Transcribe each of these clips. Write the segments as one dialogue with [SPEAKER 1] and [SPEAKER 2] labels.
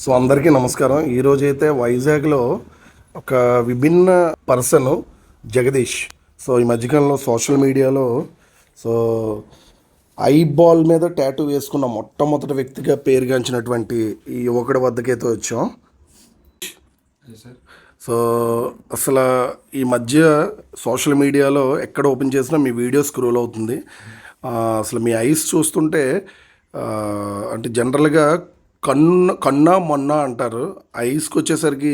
[SPEAKER 1] So అందరికీ నమస్కారం. ఈరోజు అయితే వైజాగ్లో ఒక విభిన్న పర్సన్ జగదీష్. సో ఈ మధ్యకాలంలో సోషల్ మీడియాలో సో ఐ బాల్ మీద ట్యాటూ వేసుకున్న మొట్టమొదటి వ్యక్తిగా పేరుగాంచినటువంటి ఈ యువకుడి వద్దకైతే వచ్చాం. సో అసలు ఈ మధ్య సోషల్ మీడియాలో ఎక్కడ ఓపెన్ చేసినా మీ వీడియో స్క్రోల్ అవుతుంది. అసలు మీ ఐస్ చూస్తుంటే అంటే జనరల్గా కన్ను కన్నా మొన్న అంటారు. ఐస్కి వచ్చేసరికి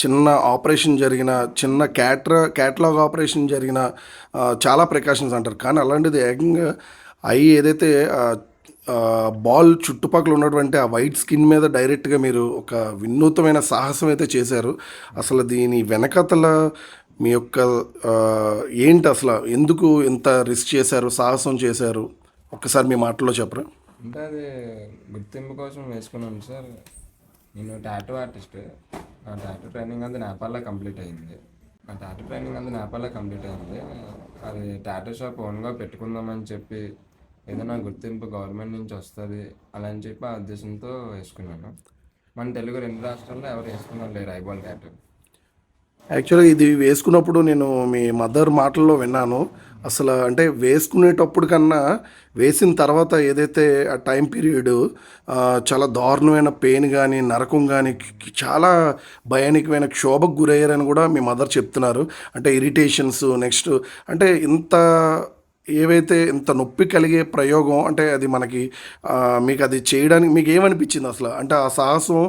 [SPEAKER 1] చిన్న ఆపరేషన్ జరిగిన చిన్న క్యాట్రా క్యాట్లాగ్ ఆపరేషన్ జరిగిన చాలా ప్రికాషన్స్ అంటారు. కానీ అలాంటిది ఏకంగా ఐ ఏదైతే బాల్ చుట్టుపక్కల ఉన్నటువంటి ఆ వైట్ స్కిన్ మీద డైరెక్ట్గా మీరు ఒక వినూతమైన సాహసం అయితే చేశారు. అసలు దీని వెనకతల మీ యొక్క ఏంటి అసలు? ఎందుకు ఇంత రిస్క్ చేశారు సాహసం చేశారు? ఒక్కసారి మీ మాటల్లో చెప్పరా?
[SPEAKER 2] అంటే అది గుర్తింపు కోసం వేసుకున్నాను సార్. నేను టాటూ ఆర్టిస్ట్. నా టాటూ ట్రైనింగ్ అంతా నేపాల్లో కంప్లీట్ అయింది. నా టాటూ ట్రైనింగ్ అంతా నేపాల్లో కంప్లీట్ అయింది. అది టాటూ షాప్ ఓన్గా పెట్టుకుందామని చెప్పి ఏదైనా గుర్తింపు గవర్నమెంట్ నుంచి వస్తుంది అలా అని చెప్పి ఆ ఉద్దేశంతో వేసుకున్నాను. మన తెలుగు రెండు రాష్ట్రాల్లో ఎవరు వేసుకున్నారు లేరు ఐబాల్ టాటూ.
[SPEAKER 1] యాక్చువల్గా ఇది వేసుకున్నప్పుడు నేను మీ మదర్ మాటల్లో విన్నాను. అసలు అంటే వేసుకునేటప్పుడు కన్నా వేసిన తర్వాత ఏదైతే ఆ టైం పీరియడ్ చాలా దారుణమైన పెయిన్ కానీ నరకం కానీ చాలా భయానికమైన క్షోభకు గురయ్యారని కూడా మీ మదర్ చెప్తున్నారు. అంటే ఇరిటేషన్స్ నెక్స్ట్ అంటే ఇంత ఏవైతే ఇంత నొప్పి కలిగే ప్రయోగం అంటే అది మనకి మీకు అది చేయడానికి మీకు ఏమనిపించింది అసలు? అంటే ఆ సాహసం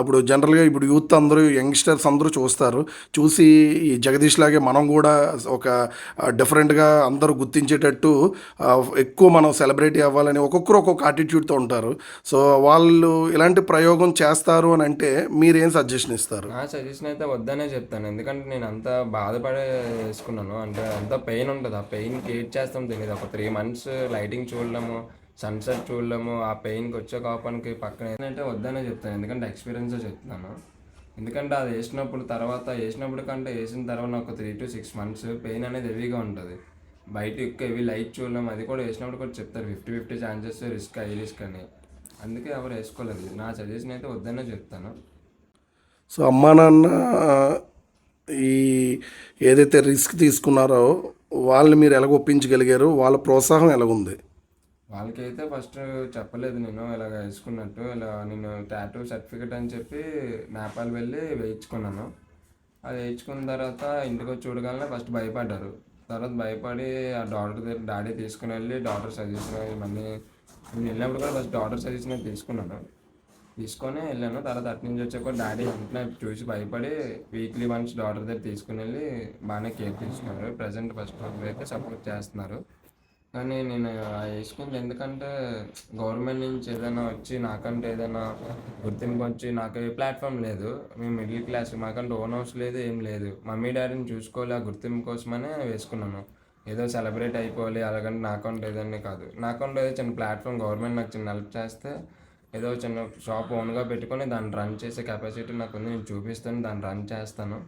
[SPEAKER 1] ఇప్పుడు జనరల్గా ఇప్పుడు యూత్ అందరూ యంగ్స్టర్స్ అందరూ చూస్తారు. చూసి ఈ జగదీష్ లాగే మనం కూడా ఒక డిఫరెంట్గా అందరూ గుర్తించేటట్టు ఎక్కువ మనం సెలబ్రిటీ అవ్వాలని ఒక్కొక్కరు ఒక్కొక్క ఆటిట్యూడ్తో ఉంటారు. సో వాళ్ళు ఇలాంటి ప్రయోగం చేస్తారు అని అంటే మీరేం సజెషన్ ఇస్తారు?
[SPEAKER 2] నా సజెషన్ అయితే వద్దనే చెప్తాను. ఎందుకంటే నేను అంత బాధపడే వేసుకున్నాను అంటే అంత పెయిన్ ఉంటుంది. ఆ పెయిన్ క్రియేట్ చేస్తాను. అర్థం తెలియదు ఒక త్రీ మంత్స్ లైటింగ్ చూడలేము సన్సెట్ చూడలేము ఆ పెయిన్కి వచ్చే కోపానికి పక్కన. ఏంటంటే వద్దనే చెప్తాను ఎందుకంటే ఎక్స్పీరియన్స్ చెప్తున్నాను ఎందుకంటే అది వేసినప్పుడు తర్వాత వేసినప్పుడు కంటే వేసిన తర్వాత ఒక three to six months pain అనేది హెవీగా ఉంటుంది. బయట ఎక్కువ హెవీ లైట్ చూడలేము అది కూడా వేసినప్పుడు కూడా చెప్తారు fifty fifty chances risk high risk అని. అందుకే ఎవరు వేసుకోలేదు. నా సజెషన్ అయితే వద్దనే చెప్తాను.
[SPEAKER 1] సో అమ్మా నాన్న ఈ ఏదైతే రిస్క్ తీసుకున్నారో వాళ్ళని మీరు ఎలాగ ఒప్పించగలిగారు? వాళ్ళ ప్రోత్సాహం ఎలాగుంది?
[SPEAKER 2] వాళ్ళకైతే ఫస్ట్ చెప్పలేదు నేను ఇలాగ వేసుకున్నట్టు ఇలా నేను టాటూ సర్టిఫికెట్ అని చెప్పి నేపాల్ వెళ్ళి వేయించుకున్నాను. అది వేయించుకున్న తర్వాత ఇంటికి వచ్చి చూడగానే ఫస్ట్ భయపడ్డారు. తర్వాత భయపడి ఆ డాక్టర్ దగ్గర డాడీ తీసుకుని వెళ్ళి డాక్టర్ సజెషన్ ఇవన్నీ నేను వెళ్ళినప్పుడు కూడా ఫస్ట్ డాక్టర్ సజెషన్ తీసుకున్నాను. తీసుకొని వెళ్ళాను. తర్వాత అటు నుంచి వచ్చాక డాడీ వెంటనే చూసి భయపడి వీక్లీ వన్స్ డాటర్ దగ్గర తీసుకుని వెళ్ళి బాగానే కేర్ తీసుకున్నారు. ప్రజెంట్ ఫస్ట్ అయితే సపోర్ట్ చేస్తున్నారు. కానీ నేను వేసుకుంది ఎందుకంటే గవర్నమెంట్ నుంచి ఏదైనా వచ్చి నాకంటే ఏదైనా గుర్తింపు వచ్చి నాకు ఏ ప్లాట్ఫామ్ లేదు. మేము మిడిల్ క్లాస్ మాకంటే ఓన్ హౌస్ లేదు ఏం లేదు. మమ్మీ డాడీని చూసుకోవాలి ఆ గుర్తింపు కోసమనే వేసుకున్నాను. ఏదో సెలబ్రేట్ అయిపోవాలి అలాగంటే నా అకౌంట్ ఏదన్నీ కాదు. నా అకౌంట్ ఏదో చిన్న ప్లాట్ఫామ్ గవర్నమెంట్ నాకు చిన్న హెల్ప్ చేస్తే ఏదో చిన్న షాప్ ఓన్గా పెట్టుకొని దాన్ని రన్ చేసే కెపాసిటీ నాకు ఉంది నేను చూపిస్తాను దాన్ని రన్ చేస్తాను.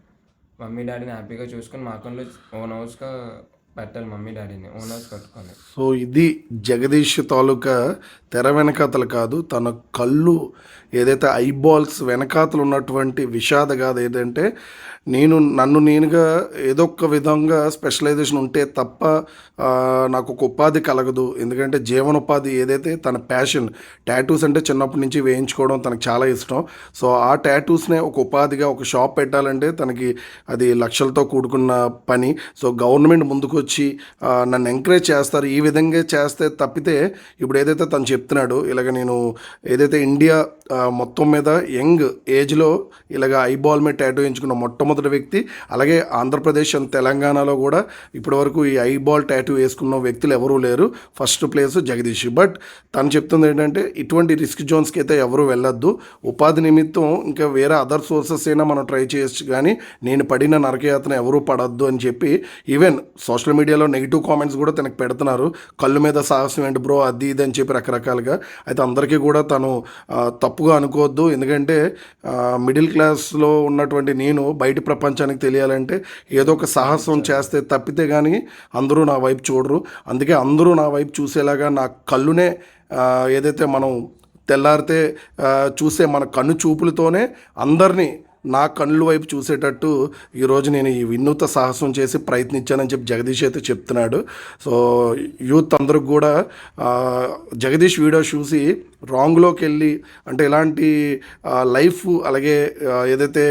[SPEAKER 2] మమ్మీ డాడీని హ్యాపీగా చూసుకొని మా అకౌంట్లో ఓన్ హౌస్గా పెట్టాలి మమ్మీ డాడీని. ఓన్ హౌస్ కట్టుకొని.
[SPEAKER 1] సో ఇది జగదీష్ తాలూకా తెర వెనకాతలు కాదు తన కళ్ళు ఏదైతే ఐబాల్స్ వెనకాతలు ఉన్నటువంటి విషాద కాదు ఏదంటే నేను నన్ను నేనుగా ఏదో ఒక విధంగా స్పెషలైజేషన్ ఉంటే తప్ప నాకు ఒక ఉపాధి కలగదు. ఎందుకంటే జీవనోపాధి ఏదైతే తన ప్యాషన్ టాటూస్ అంటే చిన్నప్పటి నుంచి వేయించుకోవడం తనకు చాలా ఇష్టం. సో ఆ టాటూస్నే ఒక ఉపాధిగా ఒక షాప్ పెట్టాలంటే తనకి అది లక్షలతో కూడుకున్న పని. సో గవర్నమెంట్ ముందుకొచ్చి నన్ను ఎంకరేజ్ చేస్తారు. ఈ విధంగా చేస్తే తప్పితే ఇప్పుడు ఏదైతే తను చెప్తున్నాడు. ఇలాగ నేను ఏదైతే ఇండియా మొత్తం మీద యంగ్ ఏజ్లో ఇలాగ ఐబాల్ మీద ట్యాటూ ఎంచుకున్న మొట్టమొదటి వ్యక్తి అలాగే ఆంధ్రప్రదేశ్ అండ్ తెలంగాణలో కూడా ఇప్పటివరకు ఈ ఐబాల్ టాటూ వేసుకున్న వ్యక్తులు ఎవరూ లేరు. First place Jagadish. బట్ తను చెప్తుంది ఏంటంటే ఇటువంటి రిస్క్ జోన్స్కి అయితే ఎవరు వెళ్ళొద్దు. ఉపాధి నిమిత్తం ఇంకా వేరే అదర్ సోర్సెస్ అయినా మనం ట్రై చేయొచ్చు కానీ నేను పడిన నరకయాతన ఎవరు పడద్దు అని చెప్పి ఈవెన్ సోషల్ మీడియాలో నెగిటివ్ కామెంట్స్ కూడా తనకు పెడుతున్నారు. కళ్ళు మీద సాహసం ఏంటి బ్రో? అది ఇది అని చెప్పి రకరకాల రకరకాలుగా. అయితే అందరికీ కూడా తను తప్పుగా అనుకోవద్దు. ఎందుకంటే మిడిల్ క్లాస్లో ఉన్నటువంటి నేను బయట ప్రపంచానికి తెలియాలంటే ఏదో ఒక సాహసం చేస్తే తప్పితే కానీ అందరూ నా వైపు చూడరు. అందుకే అందరూ నా వైపు చూసేలాగా నా కళ్ళునే ఏదైతే మనం తెల్లారితే చూసే మన కన్ను చూపులతోనే అందరినీ నా కళ్ళు వైపు చూసేటట్టు ఈరోజు నేను ఈ వినూత సాహసం చేసి ప్రయత్నించానని చెప్పి జగదీష్ అయితే చెప్తున్నాడు. సో యూత్ అందరికి కూడా జగదీష్ వీడియో చూసి రాంగ్లోకి వెళ్ళి అంటే ఇలాంటి లైఫ్ అలాగే ఏదైతే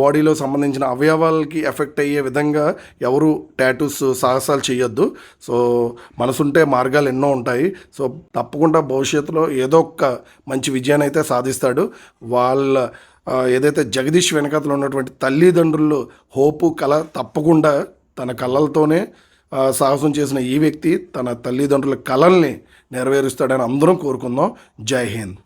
[SPEAKER 1] బాడీలో సంబంధించిన అవయవాలకి ఎఫెక్ట్ అయ్యే విధంగా ఎవరు టాటూస్ సాహసాలు చేయొద్దు. సో మనసుంటే మార్గాలు ఎన్నో ఉంటాయి. సో తప్పకుండా భవిష్యత్తులో ఏదో ఒక మంచి విజయాన్ని అయితే సాధిస్తాడు. వాళ్ళ ఏదైతే జగదీష్ వెనకాతలో ఉన్నటువంటి తల్లిదండ్రులు హోపు కళ తప్పకుండా తన కళలతోనే సాహసం చేసిన ఈ వ్యక్తి తన తల్లిదండ్రుల కళల్ని నెరవేరుస్తాడని అందరం కోరుకుందాం. జై హింద్.